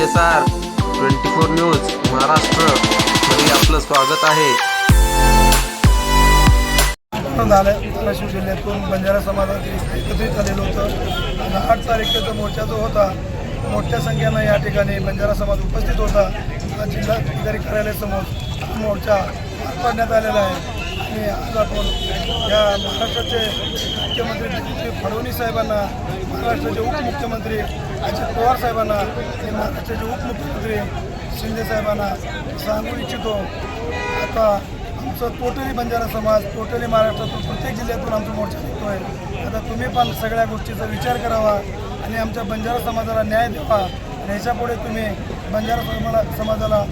C S R twenty four news Maharashtra. मध्ये आपलं स्वागत आहे. झालं धाराशिव जिल्ह्यातून बंजारा समाजात एकत्रित आलेलो होतं. आठ तारखेचा मोर्चा जो होता मोठ्या संख्येनं या ठिकाणी बंजारा समाज उपस्थित होता. जिल्हाधिकारी कार्यालयासमोर मोर्चा पार पाडण्यात आलेला आहे. आणि आज आपण या महाराष्ट्राचे मुख्यमंत्री देवेंद्र फडणवीस साहेबांना महाराष्ट्राचे उपमुख्यमंत्री अजित पवार साहेबांना आणि महाराष्ट्राचे उपमुख्यमंत्री शिंदे साहेबांना सांगू इच्छितो. आता आमचं टोटली बंजारा समाज टोटली महाराष्ट्रातून प्रत्येक जिल्ह्यातून आमचा मोर्चा निघतोय. आता तुम्ही पण सगळ्या गोष्टीचा विचार करावा आणि आमच्या बंजारा समाजाला न्याय द्यावा आणि ह्याच्यापुढे तुम्ही बंजारा समाजाला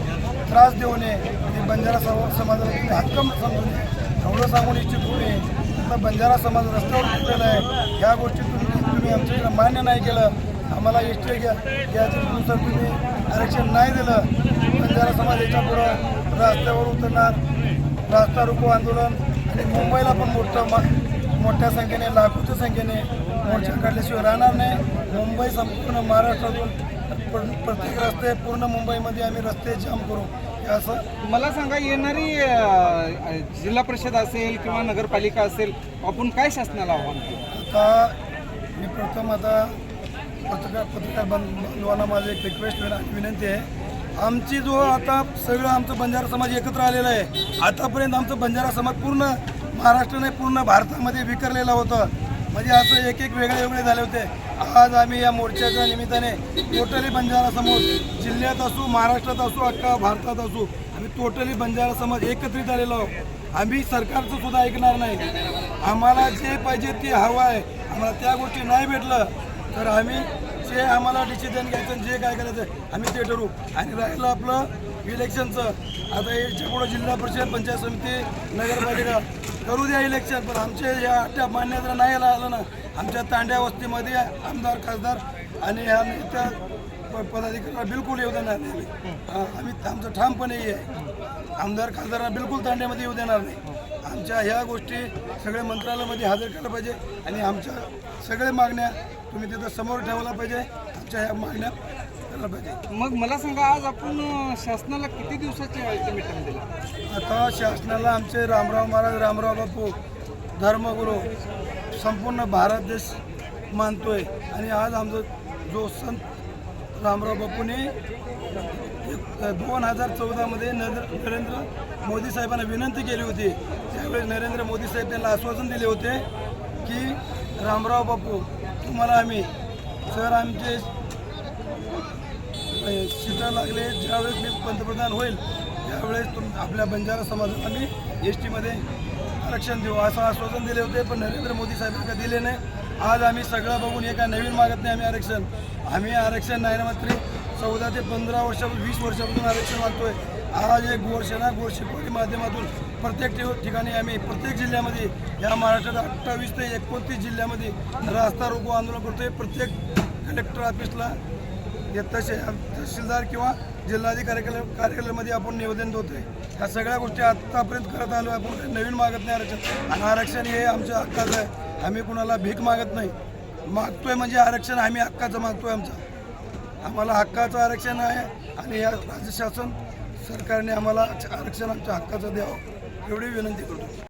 त्रास देऊ नये आणि बंजारा समाजाला तुम्ही हक्कम समजू नये एवढं सांगून इच्छितो मी आता बंजारा समाज रस्त्यावर उतरलेला आहे ह्या गोष्टीतून तुम्ही आमच्याकडे मान्य नाही केलं. आम्हाला एस टी घ्या घ्यायच्यानुसार तुम्ही आरक्षण नाही दिलं. बंजारा समाज याच्या पुढं रस्त्यावर उतरणार. रास्ता रोको आंदोलन. आणि मुंबईला पण मोठं मा मोठ्या संख्येने लाखोच्या संख्येने मोर्चा काढल्याशिवाय राहणार नाही. मुंबई संपूर्ण महाराष्ट्रातून प्र- प्रत्येक रस्ते पूर्ण मुंबईमध्ये आम्ही रस्ते जाम करू. असं मला सांगा येणारी जिल्हा परिषद असेल किंवा नगरपालिका असेल आपण काय शासनाला आव्हान आता मी प्रथम आता पत्रकार पत्रकार बनवाना बांधवांना एक रिक्वेस्ट विनंती आहे. आमची जो आता सगळं आमचं बंजारा समाज एकत्र आलेला आहे आतापर्यंत आमचं बंजारा समाज पूर्ण महाराष्ट्र नाही पूर्ण भारतामध्ये विखरलेला होतं. म्हणजे असं एक एक वेगळे वेगळे झाले होते. आज आम्ही या मोर्चाच्या निमित्ताने टोटली बंजारा समाज जिल्ह्यात असू महाराष्ट्रात असू अख्खा भारतात असू आम्ही टोटली बंजारा समाज एकत्रित आलेलो आहोत. आम्ही सरकारचं सुद्धा ऐकणार नाही. आम्हाला जे पाहिजे ते हवं आहे. आम्हाला त्या गोष्टी नाही भेटलं तर आम्ही जे आम्हाला डिसिजन घ्यायचं जे काय करायचं आम्ही ते ठरवू. आणि राहिलं आपलं इलेक्शनचं आता याच्या पुढं जिल्हा परिषद पंचायत समिती नगरपालिका करू द्या इलेक्शन पण आमचे या अट्ट्या मान्यता नाही आलं ना. आमच्या तांड्या वस्तीमध्ये आमदार खासदार आणि प- पदाधिकाऱ्याला बिलकुल येऊ देणार नाही. आम्ही. आम्ही आमचं ठामपणे हे आहे आमदार खासदारांना बिलकुल तांड्यामध्ये येऊ देणार नाही. आमच्या ह्या गोष्टी सगळे मंत्रालयामध्ये हजर केल्या पाहिजे आणि आमच्या सगळ्या मागण्या तुम्ही तिथं समोर ठेवल्या पाहिजे. आमच्या ह्या मागण्या केल्या पाहिजे. मग मला सांगा आज आपण शासनाला किती दिवसाचे अल्टिमेटम दिला? आता शासनाला आमचे रामराव महाराज रामराव बापू धर्मगुरू संपूर्ण भारत देश मानतो आहे आणि आज आमचा जो संत रामराव बापूने दोन हजार चौदामध्ये नरेंद्र नरेंद्र मोदी साहेबांना विनंती केली होती. त्यावेळेस नरेंद्र मोदी साहेब त्यांना आश्वासन दिले होते की रामराव बापू तुम्हाला आम्ही सर आमचे सीटा लागले ज्यावेळेस मी पंतप्रधान होईल त्यावेळेस तुम आपल्या बंजारा समाजात आम्ही एस टीमध्ये आरक्षण देऊ असं आश्वासन दिले होते पण नरेंद्र मोदी साहेबांनी दिले नाही. आज आम्ही सगळं बघून एका नवीन मागत नाही आम्ही आरक्षण. आम्ही आरक्षण नाही ना मात्र चौदा ते पंधरा वर्षापासून वीस वर्षापासून आरक्षण मागतोय. आज एक गोरसेना गोरशिकवाडी माध्यमातून प्रत्येक ठिकाणी आम्ही प्रत्येक जिल्ह्यामध्ये या महाराष्ट्रात अठ्ठावीस ते एकोणतीस जिल्ह्यामध्ये रास्ता रोको आंदोलन करतोय. प्रत्येक कलेक्टर ऑफिसला तसे तहसीलदार किंवा जिल्हाधिकारी कार्यालय- कार्यालयामध्ये आपण निवेदन देतो आहे ह्या सगळ्या गोष्टी आत्तापर्यंत करत आलो. आपण नवीन मागत नाही आरक्षण. आणि आरक्षण हे आमच्या हक्काचं आहे. आम्ही कुणाला भीक मागत नाही. मागतोय म्हणजे आरक्षण आम्ही हक्काचं मागतोय आमचं. आम्हाला हक्काचं आरक्षण आहे आणि या राज्य शासन सरकारने आम्हाला आरक्षण आमच्या हक्काचं द्यावं. एवढी विनंती करतो.